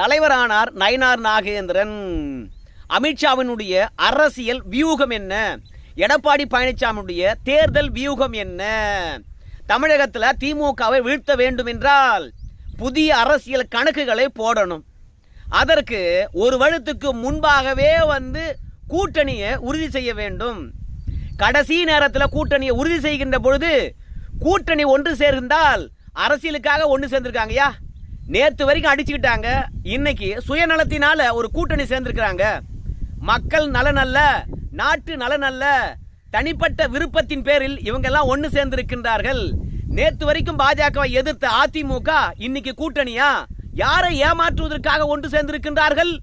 தலைவரானார் நயனார் நாகேந்திரன். அமித்ஷாவினுடைய அரசியல் வியூகம் என்ன? எடப்பாடி பழனிசாமியுடைய தேர்தல் வியூகம் என்ன? தமிழகத்தில் திமுகவை வீழ்த்த வேண்டும் என்றால் புதிய அரசியல் கணக்குகளை போடணும். அதற்கு ஒரு வருடத்துக்கு முன்பாகவே வந்து கூட்டணியை உறுதி செய்ய வேண்டும். கடைசி நேரத்தில் கூட்டணியை உறுதி செய்கின்ற பொழுது கூட்டணி ஒன்று சேர்ந்தால் அரசியலுக்காக ஒன்று சேர்ந்திருக்காங்கய்யா. நேற்று வரைக்கும் அடிச்சுக்கிட்டாங்க. இன்னைக்கு சுயநலத்தினால ஒரு கூட்டணி சேர்ந்திருக்கிறாங்க. மக்கள் நலன் அல்ல நாட்டு நலன் அல்ல தனிப்பட்ட விருப்பத்தின் பேரில் இவங்கெல்லாம் ஒன்று சேர்ந்திருக்கின்றார்கள். நேற்று வரைக்கும் பாஜகவை எதிர்த்த அதிமுக இன்னைக்கு கூட்டணியா? யாரை ஏமாற்றுவதற்காக ஒன்று சேர்ந்திருக்கின்றார்கள்?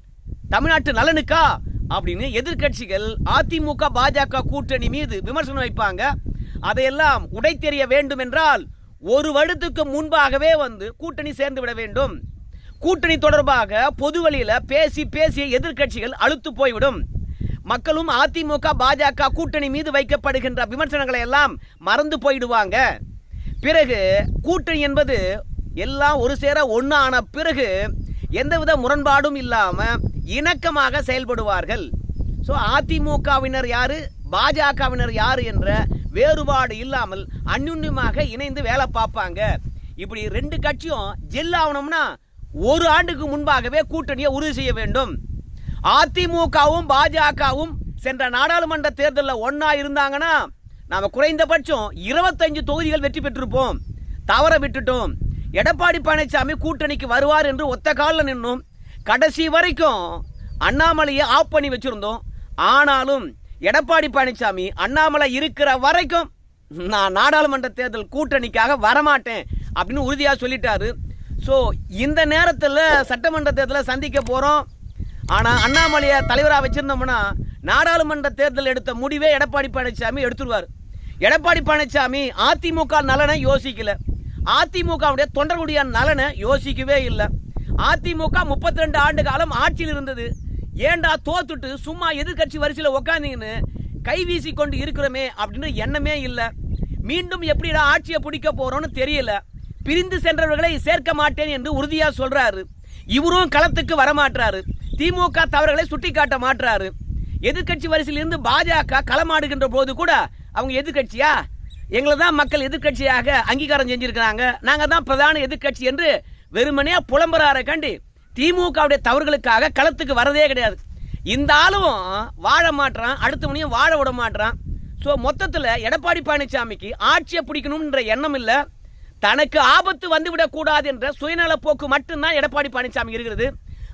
தமிழ்நாட்டு நலனுக்கா? அப்படின்னு எதிர்க்கட்சிகள் அதிமுக பாஜக கூட்டணி மீது விமர்சனம் வைப்பாங்க. அதையெல்லாம் உடைத்தெறிய வேண்டும் என்றால் ஒரு வருடத்துக்கு முன்பாகவே வந்து கூட்டணி சேர்ந்து விட வேண்டும். கூட்டணி தொடர்பாக பொது வழியில பேசி பேசிய எதிர்க்கட்சிகள் அழுத்து போய்விடும். மக்களும் அதிமுக பாஜக கூட்டணி மீது வைக்கப்படுகின்ற விமர்சனங்களை எல்லாம் மறந்து போயிடுவாங்க. பிறகு கூட்டணி என்பது எல்லாம் ஒரு சேர ஒன்றான பிறகு எந்தவித முரண்பாடும் இல்லாமல் இணக்கமாக செயல்படுவார்கள். ஸோ அதிமுகவினர் யாரு? பாஜகவினர் யார் என்ற வேறுபாடு இல்லாமல் அந்யுன்யமாக இணைந்து வேலை பார்ப்பாங்க. இப்படி ரெண்டு கட்சியும் ஜெல் ஆகணும்னா ஒரு ஆண்டுக்கு முன்பாகவே கூட்டணியை உறுதி செய்ய வேண்டும். அதிமுகவும் பாஜகவும் சென்ற நாடாளுமன்ற தேர்தலில் ஒன்றா இருந்தாங்கன்னா நாம குறைந்தபட்சம் இருபத்தஞ்சு தொகுதிகள் வெற்றி பெற்றிருப்போம். தவற விட்டுட்டோம். எடப்பாடி பழனிசாமி கூட்டணிக்கு வருவார் என்று ஒத்த காலில் நின்னோம். கடைசி வரைக்கும் அண்ணாமலையை ஆஃப் பண்ணி வச்சிருந்தோம். ஆனாலும் எடப்பாடி பழனிசாமி அண்ணாமலை இருக்கிற வரைக்கும் நான் நாடாளுமன்ற தேர்தல் கூட்டணிக்காக வரமாட்டேன் அப்படின்னு உறுதியாக சொல்லிட்டாரு. ஸோ இந்த நேரத்தில் சட்டமன்ற தேர்தலை சந்திக்க போகிறோம் ஆனால் அண்ணாமலையை தலைவராக வச்சுருந்தோம்னா நாடாளுமன்ற தேர்தல் எடுத்த முடிவே எடப்பாடி பழனிசாமி எடுத்துருவார். எடப்பாடி பழனிசாமி அதிமுக நலனை யோசிக்கல. அதிமுகவுடைய தொண்டர்களுடைய நலனை யோசிக்கவே இல்லை. அதிமுக முப்பத்தி ரெண்டு ஆண்டு காலம் ஆட்சியில் இருந்தது. ஏண்டா தோத்துட்டு சும்மா எதிர்க்கட்சி வரிசையில் உக்காந்தீங்கன்னு கை வீசி கொண்டு இருக்கிறோமே அப்படின்னு எண்ணமே இல்லை. மீண்டும் எப்படிடா ஆட்சியை பிடிக்க போறோம்னு தெரியல. பிரிந்து சென்றவர்களை சேர்க்க மாட்டேன் என்று உறுதியாக சொல்றாரு. இவரும் களத்துக்கு வரமாட்டாரு திமுக தவறுகளை சுட்டி காட்ட மாட்டாரு எதிர்க்கட்சி வரிசையில் இருந்து பாஜக களமாடுகின்ற போது கூட அவங்க எதிர்கட்சியா? எங்களை தான் மக்கள் எதிர்க்கட்சியாக அங்கீகாரம் செஞ்சிருக்கிறாங்க. நாங்கள் தான் பிரதான எதிர்க்கட்சி என்று வெறுமனையாக புலம்புறாரை கண்டு. திமுகவுடைய தவறுகளுக்காக களத்துக்கு வரதே கிடையாது. இந்த ஆளும் வாழ மாட்டுறான் அடுத்த மணியும் வாழ விட மாட்டுறான் ஸோ மொத்தத்தில் எடப்பாடி பழனிசாமிக்கு ஆட்சியை பிடிக்கணும்ன்ற எண்ணம் இல்லை. தனக்கு ஆபத்து வந்துவிடக்கூடாது என்ற சுயநல போக்கு மட்டும்தான் எடப்பாடி பழனிசாமி இருக்கிறது.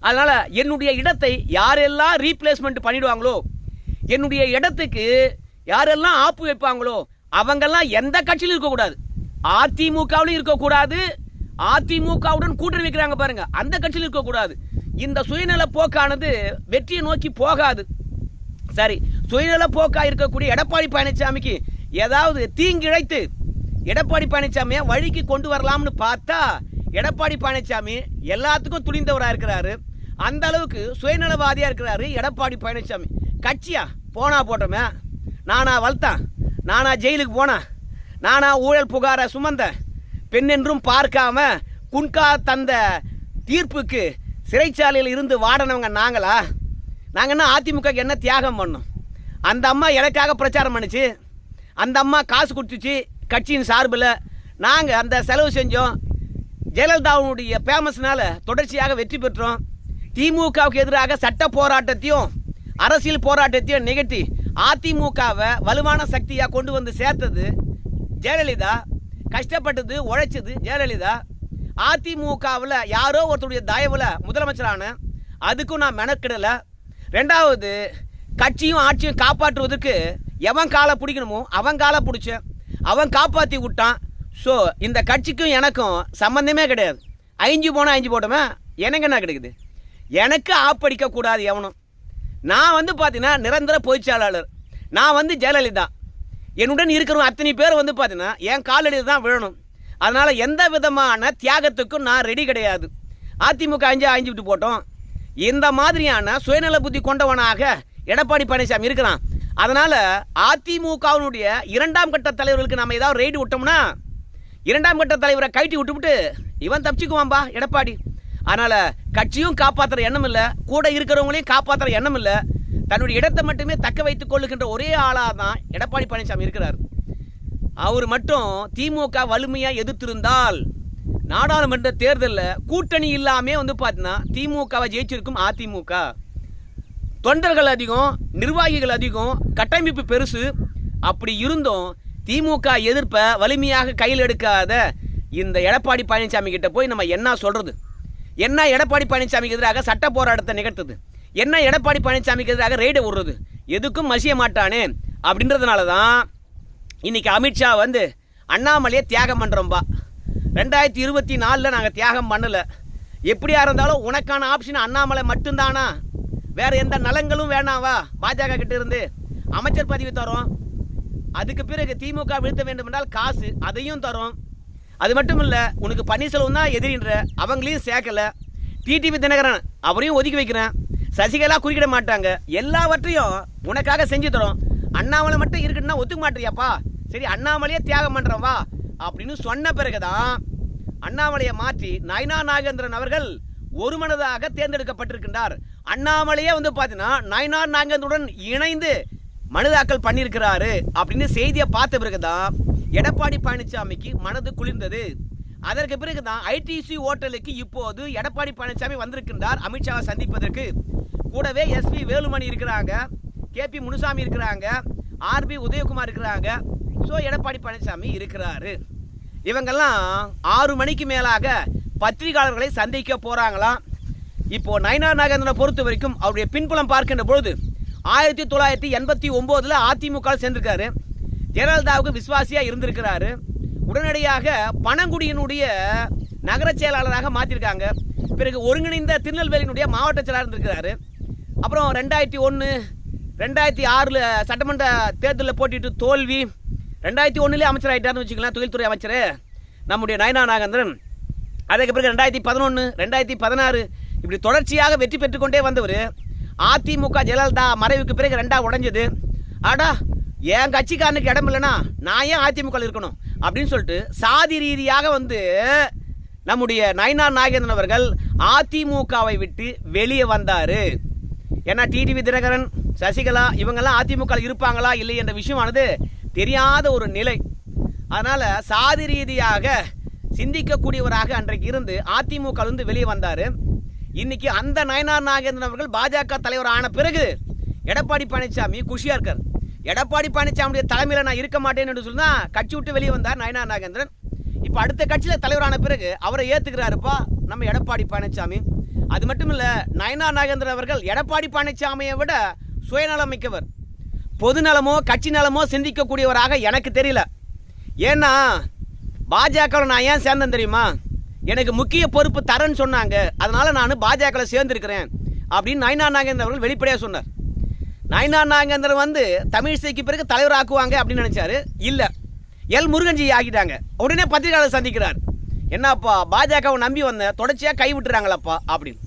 அதனால் என்னுடைய இடத்தை யாரெல்லாம் ரீப்ளேஸ்மெண்ட் பண்ணிடுவாங்களோ என்னுடைய இடத்துக்கு யாரெல்லாம் ஆப்பு வைப்பாங்களோ அவங்கெல்லாம் எந்த கட்சியிலும் இருக்கக்கூடாது. அதிமுகவிலும் இருக்கக்கூடாது அதிமுகவுடன் கூட்டணி வைக்கிறாங்க பாருங்க. அந்த கட்சியில் இருக்கக்கூடாது. இந்த சுயநல போக்கானது வெற்றியை நோக்கி போகாது. சரி சுயநல போக்கா இருக்கக்கூடிய எடப்பாடி பழனிசாமிக்கு ஏதாவது தீங்கிழைத்து எடப்பாடி பழனிசாமியை வழிக்கு கொண்டு வரலாம்னு பார்த்தா எடப்பாடி பழனிசாமி எல்லாத்துக்கும் துணிந்தவராக இருக்கிறாரு. அந்த அளவுக்கு சுயநலவாதியா இருக்கிறாரு எடப்பாடி பழனிசாமி கட்சியா? போனா போட்டோமே. நானா வளர்த்தான். நானா ஜெயிலுக்கு போனேன். நானா ஊழல் புகார சுமந்தேன். பெண்ணென்றும் பார்க்காம குன்கா தந்த தீர்ப்புக்கு சிறைச்சாலையில் இருந்து வாடினவங்க நாங்களா? நாங்கள் என்ன அதிமுக என்ன தியாகம் பண்ணோம்? அந்த அம்மா எனக்காக பிரச்சாரம் பண்ணுச்சு. அந்த அம்மா காசு கொடுத்துச்சு கட்சியின் சார்பில். நாங்கள் அந்த செலவு செஞ்சோம். ஜெயலலிதாவுடைய ஃபேமஸ்னால் தொடர்ச்சியாக வெற்றி பெற்றோம். திமுகவுக்கு எதிராக சட்ட போராட்டத்தையும் அரசியல் போராட்டத்தையும் நிகழ்த்தி அதிமுகவை வலுவான சக்தியாக கொண்டு வந்து சேர்த்தது ஜெயலலிதா. கஷ்டப்பட்டது உழைச்சது ஜெயலலிதா. அதிமுகவில் யாரோ ஒருத்தருடைய தயவில் முதலமைச்சரான அதுக்கும் நான் மெனக்கிடலை. ரெண்டாவது கட்சியும் ஆட்சியும் காப்பாற்றுவதற்கு எவன் காலை பிடிக்கணுமோ அவன் காலை பிடிச்சேன். அவன் காப்பாற்றி விட்டான். ஸோ இந்த கட்சிக்கும் எனக்கும் சம்மந்தமே கிடையாது. ஐஞ்சு போனால் அஞ்சு போட்டோமே எனக்கு என்ன கிடைக்குது? எனக்கு ஆப்படிக்க கூடாது எவனும். நான் வந்து பார்த்தீங்கன்னா நிரந்தர பொதுச்செயலாளர் நான் வந்து ஜெயலலிதா. என்னுடன் இருக்கிறவங்க அத்தனை பேர் வந்து பார்த்தீங்கன்னா என் காலடியில் தான் விழணும். அதனால் எந்த விதமான தியாகத்துக்கும் நான் ரெடி கிடையாது. அதிமுக அஞ்சு அஞ்சு விட்டு போட்டோம். இந்த மாதிரியான சுயநல புத்தி கொண்டவனாக எடப்பாடி பழனிசாமி இருக்கிறான். அதனால் அதிமுகவினுடைய இரண்டாம் கட்ட தலைவர்களுக்கு நம்ம ஏதாவது ரெய்டு விட்டோம்னா இரண்டாம் கட்ட தலைவரை கைட்டி விட்டுவிட்டு இவன் தப்பிச்சுக்குவான்பா எடப்பாடி. அதனால் கட்சியும் காப்பாற்றுற எண்ணம் இல்லை கூட இருக்கிறவங்களையும் காப்பாற்றுற எண்ணம் இல்லை தன்னுடைய இடத்தை மட்டுமே தக்க வைத்துக் கொள்ளுகின்ற ஒரே ஆளாக தான் எடப்பாடி பழனிசாமி இருக்கிறார். அவர் மட்டும் திமுக வலிமையாக எதிர்த்திருந்தால் நாடாளுமன்ற தேர்தலில் கூட்டணி இல்லாமே வந்து பார்த்தீங்கன்னா திமுகவை ஜெயிச்சிருக்கும் அதிமுக. தொண்டர்கள் அதிகம் நிர்வாகிகள் அதிகம் கட்டமைப்பு பெருசு. அப்படி இருந்தும் திமுக எதிர்ப்பை வலிமையாக கையில் எடுக்காத இந்த எடப்பாடி பழனிசாமி கிட்ட போய் நம்ம என்ன சொல்கிறது என்ன எடப்பாடி பழனிசாமிக்கு எதிராக சட்ட போராட்டத்தை நிகழ்த்துது? என்ன எடப்பாடி பழனிசாமிக்கு எதிராக ரெய்டை விடுறது? எதுக்கும் மசிய மாட்டானே? அப்படின்றதுனால தான் இன்னைக்கு அமித்ஷா வந்து அண்ணாமலையை தியாகம் பண்ணுறோம்பா ரெண்டாயிரத்தி இருபத்தி நாலில் நாங்கள் தியாகம் பண்ணலை. எப்படியா இருந்தாலும் உனக்கான ஆப்ஷன் அண்ணாமலை மட்டும்தானா? வேற எந்த நலங்களும் வேணாவா? பாஜக கிட்ட இருந்து அமைச்சர் பதவி தரோம். அதுக்கு பிறகு திமுக வீழ்த்த வேண்டும் என்றால் காசு அதையும் தரோம். அது மட்டும் இல்லை உனக்கு பன்னீர்செல்வம் தான் எதிரின்ற அவங்களையும் சேர்க்கலை. டிடிவி தினகரன் அவரையும் ஒதுக்கி வைக்கிறேன். சசிகலா குறுக்கிட மாட்டாங்க. எல்லாவற்றையும் உனக்காக செஞ்சு தரோம். அண்ணாமலை மட்டும் இருக்குன்னா ஒத்துக்க மாட்டியாப்பா சரி அண்ணாமலையே தியாகம் பண்ணுறோம் வா. அப்படின்னு சொன்ன பிறகுதான் அண்ணாமலையை மாற்றி நயனா நாகேந்திரன் அவர்கள் ஒரு மனதாக தேர்ந்தெடுக்கப்பட்டிருக்கின்றார். அண்ணாமலையே வந்து பார்த்தீங்கன்னா நயனார் நாகேந்திரனுடன் இணைந்து மனுதாக்கல் பண்ணியிருக்கிறாரு அப்படின்னு செய்தியை பார்த்த பிறகுதான் எடப்பாடி பழனிசாமிக்கு மனது குளிர்ந்தது. அதற்கு பிறகுதான் ஐடிசி ஹோட்டலுக்கு இப்போது எடப்பாடி பழனிசாமி வந்திருக்கின்றார். அமித்ஷாவை சந்திப்பதற்கு. கூடவே எஸ்பி வேலுமணி இருக்கிறாங்க கேபி முனுசாமி இருக்கிறாங்க ஆர்பி உதயகுமார் இருக்கிறாங்க. ஸோ எடப்பாடி பழனிசாமி இருக்கிறாரு. இவங்கெல்லாம் ஆறு மணிக்கு மேலாக பத்திரிகையாளர்களை சந்திக்க போகிறாங்களாம் இப்போ நயனார் நாகேந்திரனை பொறுத்த வரைக்கும் அவருடைய பின்புலம் பார்க்கின்ற பொழுது ஆயிரத்தி தொள்ளாயிரத்தி எண்பத்தி ஒம்போதில் அதிமுக சேர்ந்திருக்காரு. ஜெயலலிதாவுக்கு விசுவாசியாக இருந்திருக்கிறாரு. உடனடியாக பனங்குடியினுடைய நகர செயலாளராக மாற்றிருக்காங்க பிறகு ஒருங்கிணைந்த திருநெல்வேலியினுடைய மாவட்ட செயலாளர் இருந்திருக்கிறாரு. அப்புறம் ரெண்டாயிரத்தி ஒன்று ரெண்டாயிரத்தி ஆறில் சட்டமன்ற தேர்தலில் போட்டிட்டு தோல்வி. ரெண்டாயிரத்தி ஒன்றுலேயே அமைச்சர் ஆகிட்டார்னு வச்சுக்கலாம் தொழில்துறை அமைச்சர் நம்முடைய நயனா நாகேந்திரன். அதுக்கு பிறகு ரெண்டாயிரத்தி பதினொன்று ரெண்டாயிரத்தி பதினாறு இப்படி தொடர்ச்சியாக வெற்றி பெற்றுக்கொண்டே வந்தவர். அதிமுக ஜெயலலிதா மறைவுக்கு பிறகு ரெண்டாக உடைஞ்சது. ஆடா என் கட்சிக்காரனுக்கு இடம் இல்லைன்னா நான் ஏன் அதிமுகவில் இருக்கணும்? அப்படின்னு சொல்லிட்டு சாதி ரீதியாக வந்து நம்முடைய நயனா நாகேந்திரன் அவர்கள் அதிமுகவை விட்டு வெளியே வந்தார். ஏன்னா டிடிவி தினகரன் சசிகலா இவங்கெல்லாம் அதிமுக இருப்பாங்களா இல்லை என்ற விஷயமானது தெரியாத ஒரு நிலை. அதனால் சாதி ரீதியாக சிந்திக்கக்கூடியவராக அன்றைக்கு இருந்து அதிமுக வந்து வெளியே வந்தார். இன்னைக்கு அந்த நயனார் நாகேந்திரன் அவர்கள் பாஜக தலைவர் ஆன பிறகு எடப்பாடி பழனிசாமி குஷியா இருக்கார். எடப்பாடி பழனிசாமியுடைய தலைமையில் நான் இருக்க மாட்டேன்னு என்று கட்சி விட்டு வெளியே வந்தார் நயனார் நாகேந்திரன். இப்போ அடுத்த கட்சியில் தலைவரான பிறகு அவரை ஏற்றுக்கிறாருப்பா நம்ம எடப்பாடி பழனிசாமி அது மட்டும் இல்லை நயனா நாகேந்திரன் அவர்கள் எடப்பாடி பழனிசாமியை விட சுயநலம் மிக்கவர் பொது நலமோ கட்சி நலமோ சிந்திக்கக்கூடியவராக எனக்கு தெரியல. ஏன்னா பாஜகவில் நான் ஏன் சேர்ந்தேன் தெரியுமா? எனக்கு முக்கிய பொறுப்பு தரேன்னு சொன்னாங்க. அதனால் நான் பாஜகவில் சேர்ந்திருக்கிறேன் அப்படின்னு நயனா நாகேந்திரன் அவர்கள் வெளிப்படையாக சொன்னார். நயனா நாகேந்திரன் வந்து தமிழிசைக்கு பிறகு தலைவர் ஆக்குவாங்க அப்படின்னு நினச்சாரு. இல்லை. எல் முருகன்ஜி ஆகிட்டாங்க உடனே பத்திரிகையாளர் சந்திக்கிறார். என்னப்பா பாஜகவை நம்பி வந்த தொடர்ச்சியாக கை விட்டுறாங்களப்பா அப்படின்னு.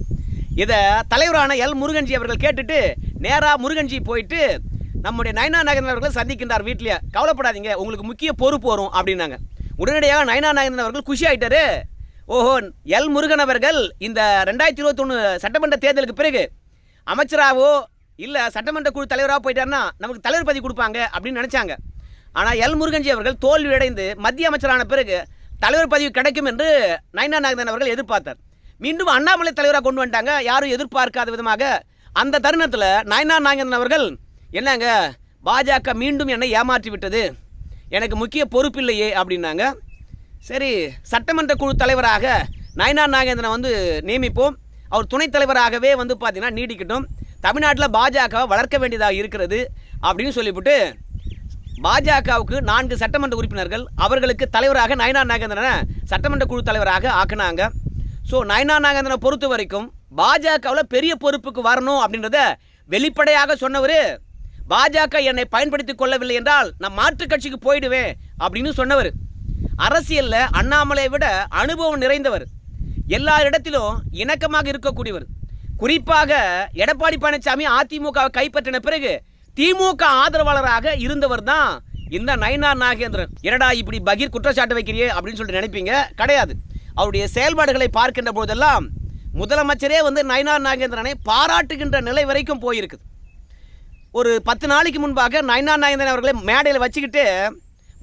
இதை தலைவரான எல் முருகன்ஜி அவர்கள் கேட்டுட்டு நேராக முருகன்ஜி போயிட்டு நம்முடைய நயனா நாகேந்திரன் அவர்கள் சந்திக்கின்றார் வீட்லேயே. கவலைப்படாதீங்க உங்களுக்கு முக்கிய பொறுப்பு வரும் அப்படின்னாங்க. உடனடியாக நயனா நாகேந்திரன் அவர்கள் குஷி ஆயிட்டாரு. ஓஹோ எல் முருகன் அவர்கள் இந்த ரெண்டாயிரத்தி இருபத்தொன்று சட்டமன்ற தேர்தலுக்கு பிறகு அமைச்சராகவோ இல்லை சட்டமன்ற குழு தலைவராக போயிட்டாருன்னா நமக்கு தலைவர் பதவி கொடுப்பாங்க அப்படின்னு நினச்சாங்க. ஆனால் எல் முருகன்ஜி அவர்கள் தோல்வி அடைந்து மத்திய அமைச்சரான பிறகு தலைவர் பதவி கிடைக்கும் என்று நயனா நாகதன் அவர்கள் எதிர்பார்த்தார். மீண்டும் அண்ணாமலை தலைவராக கொண்டு வந்துட்டாங்க. யாரும் எதிர்பார்க்காத விதமாக அந்த தருணத்தில் நயனா நாகதன் அவர்கள் என்னங்க பாஜக மீண்டும் என்னை ஏமாற்றி விட்டது. எனக்கு முக்கிய பொறுப்பு இல்லையே அப்படின்னாங்க. சரி சட்டமன்ற குழு தலைவராக நயனா நாகேந்திரனை வந்து நியமிப்போம். அவர் துணைத் தலைவராகவே வந்து பார்த்தீங்கன்னா நீடிக்கட்டும். தமிழ்நாட்டில் பாஜகவை வளர்க்க வேண்டியதாக இருக்கிறது அப்படின்னு சொல்லிவிட்டு பாஜகவுக்கு நான்கு சட்டமன்ற உறுப்பினர்கள் அவர்களுக்கு தலைவராக நயனா நாகேந்திரனை சட்டமன்ற குழு தலைவராக ஆக்குனாங்க. ஸோ நயனா நாகேந்திரனை பொறுத்த வரைக்கும் பாஜகவில் பெரிய பொறுப்புக்கு வரணும் அப்படின்றத வெளிப்படையாக சொன்னவர் பாஜக என்னை பயன்படுத்தி கொள்ளவில்லை என்றால் நான் மாற்றுக் கட்சிக்கு போயிடுவேன் அப்படின்னு சொன்னவர். அரசியலில் அண்ணாமலையை விட அனுபவம் நிறைந்தவர். எல்லா இடத்திலும் இணக்கமாக இருக்கக்கூடியவர். குறிப்பாக எடப்பாடி பழனிசாமி அதிமுகவை கைப்பற்றின பிறகு திமுக ஆதரவாளராக இருந்தவர் தான் இந்த நயனார் நாகேந்திரன். என்னடா இப்படி பகீர் குற்றச்சாட்டு வைக்கிறியே அப்படின்னு சொல்லிட்டு நினைப்பீங்க? கிடையாது. அவருடைய செயல்பாடுகளை பார்க்கின்ற போதெல்லாம் முதலமைச்சரே வந்து நயனார் நாகேந்திரனை பாராட்டுகின்ற நிலை வரைக்கும் போயிருக்குது ஒரு பத்து நாளைக்கு முன்பாக நயனார் நாகேந்திரன் அவர்களை மேடையில் வச்சுக்கிட்டு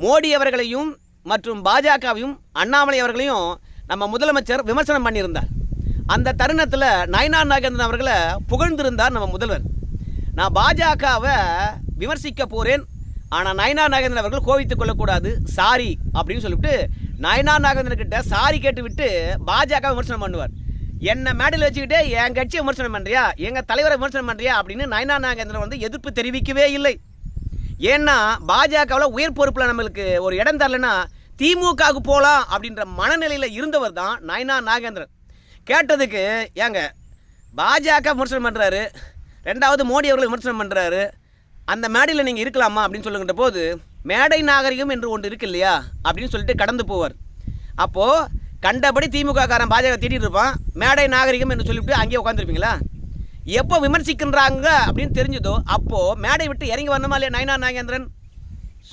மோடி அவர்களையும் மற்றும் பாஜகவையும் அண்ணாமலை அவர்களையும் நம்ம முதலமைச்சர் விமர்சனம் பண்ணியிருந்தார். அந்த தருணத்தில் நயனார் நாகேந்திரன் அவர்களை புகழ்ந்திருந்தார் நம்ம முதல்வர். நான் பாஜகவை விமர்சிக்க போகிறேன் ஆனால் நயனா நாகேந்திரன் அவர்கள் கோவித்துக் கொள்ளக்கூடாது. சாரி அப்படின்னு சொல்லிவிட்டு நயனா நாகேந்திரன் கிட்ட சாரி கேட்டுவிட்டு பாஜக விமர்சனம் பண்ணுவார். என்னை மேடையில் வச்சுக்கிட்டே என் கட்சியை விமர்சனம் பண்ணுறியா எங்கள் தலைவரை விமர்சனம் பண்ணுறியா அப்படின்னு நயனா நாகேந்திரன் வந்து எதிர்ப்பு தெரிவிக்கவே இல்லை. ஏன்னா பாஜகவில் உயர் பொறுப்பில் நம்மளுக்கு ஒரு இடம் தரலன்னா திமுகவுக்கு போகலாம் அப்படின்ற மனநிலையில் இருந்தவர் தான் நயனா நாகேந்திரன். கேட்டதுக்கு ஏங்க பாஜக விமர்சனம் பண்ணுறாரு ரெண்டாவது மோடி அவர்கள் விமர்சனம் பண்ணுறாரு அந்த மேடையில் நீங்கள் இருக்கலாமா அப்படின்னு சொல்லுகின்ற போது மேடை நாகரிகம் என்று ஒன்று இருக்கு இல்லையா? அப்படின்னு சொல்லிட்டு கடந்து போவார். அப்போது கண்டபடி திமுக காரன் பாஜக திட்டிட்டு இருப்பான். மேடை நாகரிகம் என்று சொல்லிவிட்டு அங்கேயே உட்காந்துருப்பீங்களா எப்போ விமர்சிக்கின்றாங்க அப்படின்னு தெரிஞ்சதோ அப்போது மேடை விட்டு இறங்கி வரணுமா இல்லையா நயனா நாகேந்திரன்?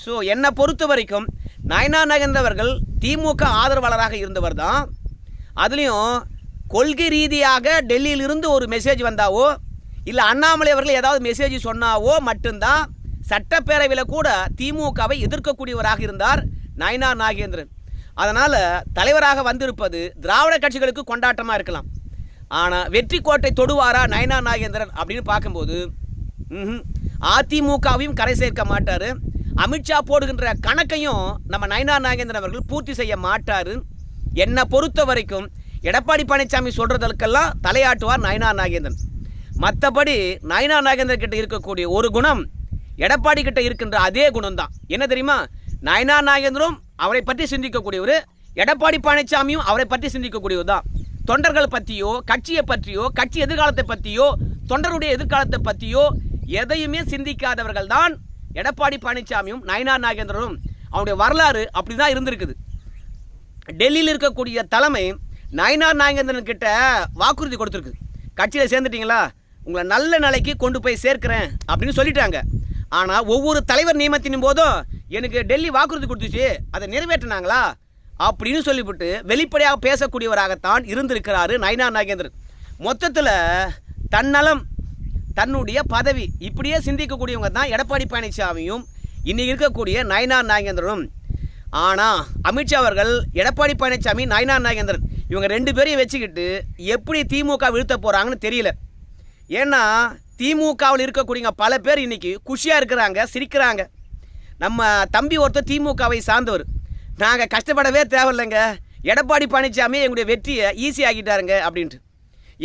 ஸோ என்னை பொறுத்த வரைக்கும் நயனா நாகேந்திரன் அவர்கள் திமுக ஆதரவாளராக இருந்தவர் தான். அதுலேயும் கொள்கை ரீதியாக டெல்லியிலிருந்து ஒரு மெசேஜ் வந்தாவோ இல்லை அண்ணாமலை அவர்கள் ஏதாவது மெசேஜ் சொன்னாவோ மட்டும்தான் சட்டப்பேரவையில் கூட திமுகவை எதிர்க்கக்கூடியவராக இருந்தார் நயனார் நாகேந்திரன். அதனால் தலைவராக வந்திருப்பது திராவிட கட்சிகளுக்கு கொண்டாட்டமாக இருக்கலாம். ஆனால் வெற்றி கோட்டை தொடுவாரா நயனார் நாகேந்திரன் அப்படின்னு பார்க்கும்போது ம்ஹும். அதிமுகவையும் கரை சேர்க்க மாட்டார். அமித்ஷா போடுகின்ற கணக்கையும் நம்ம நயனார் நாகேந்திரன் அவர்கள் பூர்த்தி செய்ய மாட்டார். என்னை பொறுத்த வரைக்கும் எடப்பாடி பழனிசாமி சொல்கிறதற்கெல்லாம் தலையாட்டுவார் நயனார் நாகேந்திரன். மற்றபடி நயனா நாகேந்திரன் கிட்ட இருக்கக்கூடிய ஒரு குணம் எடப்பாடி கிட்ட இருக்கின்ற அதே குணம் தான் என்ன தெரியுமா? நயனார் நாகேந்திரம் அவரை பற்றி சிந்திக்கக்கூடியவர் எடப்பாடி பழனிசாமியும் அவரை பற்றி சிந்திக்கக்கூடியவர் தான் தொண்டர்கள் பற்றியோ கட்சியை பற்றியோ கட்சி எதிர்காலத்தை பற்றியோ தொண்டருடைய எதிர்காலத்தை பற்றியோ எதையுமே சிந்திக்காதவர்கள் தான் எடப்பாடி பழனிசாமியும் நயனா நாகேந்திரனும். அவருடைய வரலாறு அப்படி தான் இருந்திருக்குது. டெல்லியில் இருக்கக்கூடிய தலைமை நயனார் நாகேந்திரன் கிட்ட வாக்குறுதி கொடுத்துருக்கு. கட்சியில் சேர்ந்துட்டீங்களா? உங்களை நல்ல நிலைக்கு கொண்டு போய் சேர்க்கிறேன் அப்படின்னு சொல்லிட்டாங்க. ஆனால் ஒவ்வொரு தலைவர் நியமத்தின் போதும் எனக்கு டெல்லி வாக்குறுதி கொடுத்துச்சு அதை நிறைவேற்றினாங்களா? அப்படின்னு சொல்லிவிட்டு வெளிப்படையாக பேசக்கூடியவராகத்தான் இருந்திருக்கிறாரு நயனா நாகேந்திரன். மொத்தத்தில் தன்னலம் தன்னுடைய பதவி இப்படியே சிந்திக்கக்கூடியவங்க தான் எடப்பாடி பழனிசாமியும் இன்னைக்கு இருக்கக்கூடிய நயனார் நாகேந்திரனும். ஆனால் அமித்ஷா அவர்கள் எடப்பாடி பழனிசாமி நயனார் நாகேந்திரன் இவங்க ரெண்டு பேரையும் வச்சுக்கிட்டு எப்படி திமுக வீழ்த்த போகிறாங்கன்னு தெரியல. ஏன்னா திமுகவில் இருக்கக்கூடியங்க பல பேர் இன்றைக்கி குஷியாக இருக்கிறாங்க சிரிக்கிறாங்க. நம்ம தம்பி ஒருத்தர் திமுகவை சார்ந்தவர். நாங்கள் கஷ்டப்படவே தேவையில்லைங்க. எடப்பாடி பழனிசாமி எங்களுடைய வெற்றியை ஈஸி ஆக்கிட்டாருங்க அப்படின்ட்டு.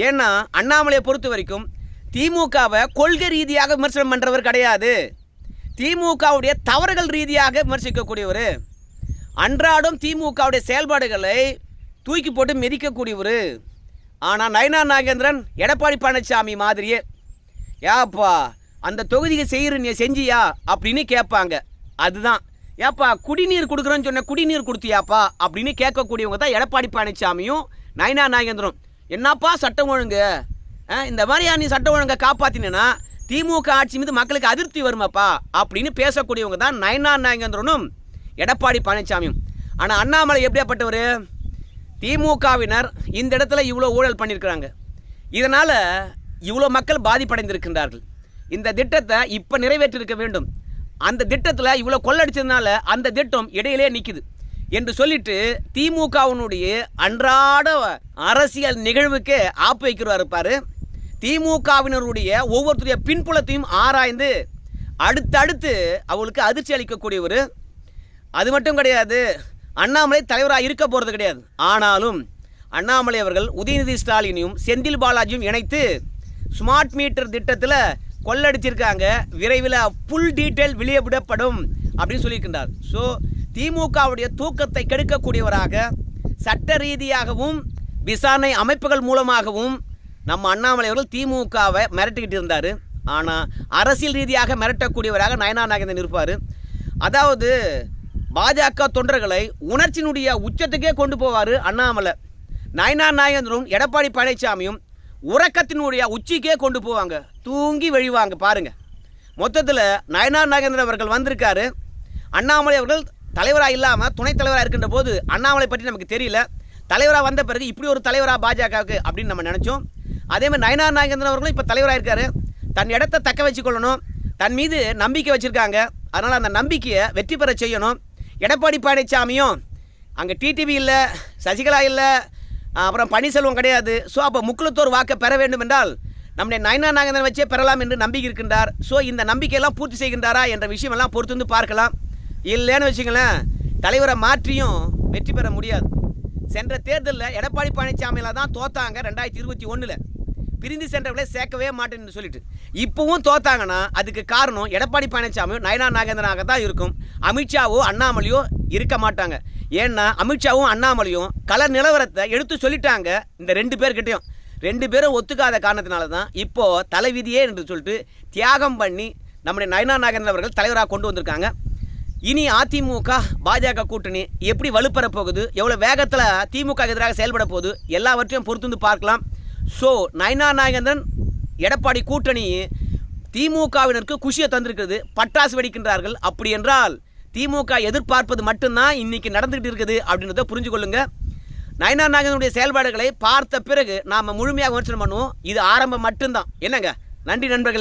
ஏன்னா அண்ணாமலையை பொறுத்த வரைக்கும் திமுகவை கொள்கை ரீதியாக விமர்சனம் பண்ணுறவர் கிடையாது. திமுகவுடைய தவறுகள் ரீதியாக விமர்சிக்கக்கூடியவர். அன்றாடம் திமுகவுடைய செயல்பாடுகளை தூக்கி போட்டு மிதிக்கக்கூடியவர். ஆனால் நயனா நாகேந்திரன் எடப்பாடி பழனிசாமி மாதிரியே. ஏப்பா அந்த தொகுதிக்கு செய்கிற நீ செஞ்சியா அப்படின்னு கேட்பாங்க. அதுதான். ஏப்பா குடிநீர் கொடுக்குறேன்னு சொன்ன குடிநீர் கொடுத்தியாப்பா அப்படின்னு கேட்கக்கூடியவங்க தான் எடப்பாடி பழனிசாமியும் நயனா நாகேந்திரம் என்னப்பா சட்டம் ஒழுங்கு? இந்த மாதிரியா நீ சட்டம் ஒழுங்கை காப்பாற்றினா திமுக ஆட்சி மீது மக்களுக்கு அதிருப்தி வருமாப்பா அப்படின்னு பேசக்கூடியவங்க தான் நயனா நாகேந்திரனும் எடப்பாடி பழனிசாமியும். ஆனால் அண்ணாமலை எப்படியாப்பட்டவர்? திமுகவினர் இந்த இடத்துல இவ்வளோ ஊழல் பண்ணியிருக்கிறாங்க இதனால் இவ்வளோ மக்கள் பாதிப்படைந்திருக்கின்றார்கள். இந்த திட்டத்தை இப்போ நிறைவேற்றிருக்க வேண்டும். அந்த திட்டத்தில் இவ்வளோ கொள்ளடிச்சதுனால அந்த திட்டம் இடையிலே நிற்குது என்று சொல்லிட்டு திமுகவினுடைய அன்றாட அரசியல் நிகழ்வுக்கு ஆப்பு வைக்கிறார் இருப்பார் திமுகவினருடைய ஒவ்வொருத்தருடைய பின்புலத்தையும் ஆராய்ந்து அடுத்தடுத்து அவளுக்கு அதிர்ச்சி அளிக்கக்கூடியவர். அது மட்டும் கிடையாது அண்ணாமலை தலைவராக இருக்க போகிறது கிடையாது. ஆனாலும் அண்ணாமலை அவர்கள் உதயநிதி ஸ்டாலினையும் செந்தில் பாலாஜியும் இணைத்து ஸ்மார்ட் மீட்டர் திட்டத்தில் கொள்ளடிச்சிருக்காங்க. விரைவில் ஃபுல் டீட்டெயில் வெளியிடப்படும் அப்படின்னு சொல்லியிருக்கின்றார். ஸோ திமுகவுடைய தூக்கத்தை கெடுக்கக்கூடியவராக சட்ட ரீதியாகவும் விசாரணை அமைப்புகள் மூலமாகவும் நம்ம அண்ணாமலை அவர்கள் திமுகவை மிரட்டிக்கிட்டு இருந்தார். ஆனால் அரசியல் ரீதியாக மிரட்டக்கூடியவராக நயனா நாகேந்திரன் இருப்பார். அதாவது பாஜக தொண்டர்களை உணர்ச்சியினுடைய உச்சத்துக்கே கொண்டு போவார் அண்ணாமலை. நயனா நாகேந்திரனும் எடப்பாடி பழனிசாமியும் உறக்கத்தினுடைய உச்சிக்கே கொண்டு போவாங்க. தூங்கி வழிவாங்க பாருங்க. மொத்தத்தில் நயனார் நாகேந்திரன் அவர்கள் வந்திருக்காரு. அண்ணாமலை அவர்கள் தலைவராக இல்லாமல் துணைத் தலைவராக இருக்கின்ற போது அண்ணாமலை பற்றி நமக்கு தெரியல. தலைவராக வந்த பிறகு இப்படி ஒரு தலைவராக பாஜகவுக்கு அப்படின்னு நம்ம நினச்சோம். அதே மாதிரி நயனார் நாகேந்திரன் அவர்களும் இப்போ தலைவராக இருக்காரு. தன் இடத்தை தக்க வச்சுக்கொள்ளணும் தன் மீது நம்பிக்கை வச்சுருக்காங்க. அதனால் அந்த நம்பிக்கையை வெற்றி பெற செய்யணும். எடப்பாடி பழனிசாமியும் அங்கே டிடிவி இல்லை சசிகலா இல்லை அப்புறம் பன்னீர்செல்வம் கிடையாது. ஸோ அப்போ முக்குளத்தோர் வாக்கை பெற வேண்டும் என்றால் நம்முடைய நயனா நாகேந்திரன் வச்சே பெறலாம் என்று நம்பிக்கை இருக்கின்றார். ஸோ இந்த நம்பிக்கையெல்லாம் பூர்த்தி செய்கின்றாரா என்ற விஷயமெல்லாம் பொறுத்து வந்து பார்க்கலாம். இல்லைன்னு வச்சுங்களேன் தலைவரை மாற்றியும் வெற்றி பெற முடியாது. சென்ற தேர்தலில் எடப்பாடி பழனிசாமியில் தான் தோத்தாங்க ரெண்டாயிரத்தி இருபத்தி ஒன்றில் பிரிந்து சென்றவர்களே சேர்க்கவே மாட்டேன்னு சொல்லிட்டு. இப்போவும் தோத்தாங்கன்னா அதுக்கு காரணம் எடப்பாடி பழனிசாமியோ நயனா நாகேந்திரனாக தான் இருக்கும். அமித்ஷாவோ அண்ணாமலையோ இருக்க மாட்டாங்க. ஏன்னா அமித்ஷாவும் அண்ணாமலையும் கலர் நிலவரத்தை எடுத்து சொல்லிட்டாங்க இந்த ரெண்டு பேர்கிட்டையும். ரெண்டு பேரும் ஒத்துக்காத காரணத்தினால தான் இப்போது தலைவிதியே என்று சொல்லிட்டு தியாகம் பண்ணி நம்முடைய நயனா நாகேந்திரன் அவர்கள் தலைவராக கொண்டு வந்திருக்காங்க. இனி அதிமுக பாஜக கூட்டணி எப்படி வலுப்பெற போகுது? எவ்வளோ வேகத்தில் திமுக எதிராக செயல்பட போகுது? எல்லாவற்றையும் பொறுத்து வந்து பார்க்கலாம். ஸோ நயனா நாகேந்திரன் எடப்பாடி கூட்டணி திமுகவினருக்கு குஷியை தந்திருக்கிறது பட்டாசு வெடிக்கின்றார்கள். அப்படி என்றால் திமுக எதிர்பார்ப்பது மட்டும்தான் இன்னைக்கு நடந்துகிட்டு இருக்குது அப்படின்றத புரிஞ்சு கொள்ளுங்க. நயனா நாகேந்திரனுடைய செயல்பாடுகளை பார்த்த பிறகு நாம் முழுமையாக விமர்சனம் பண்ணுவோம். இது ஆரம்பம் மட்டும்தான். என்னங்க? நன்றி நண்பர்களே.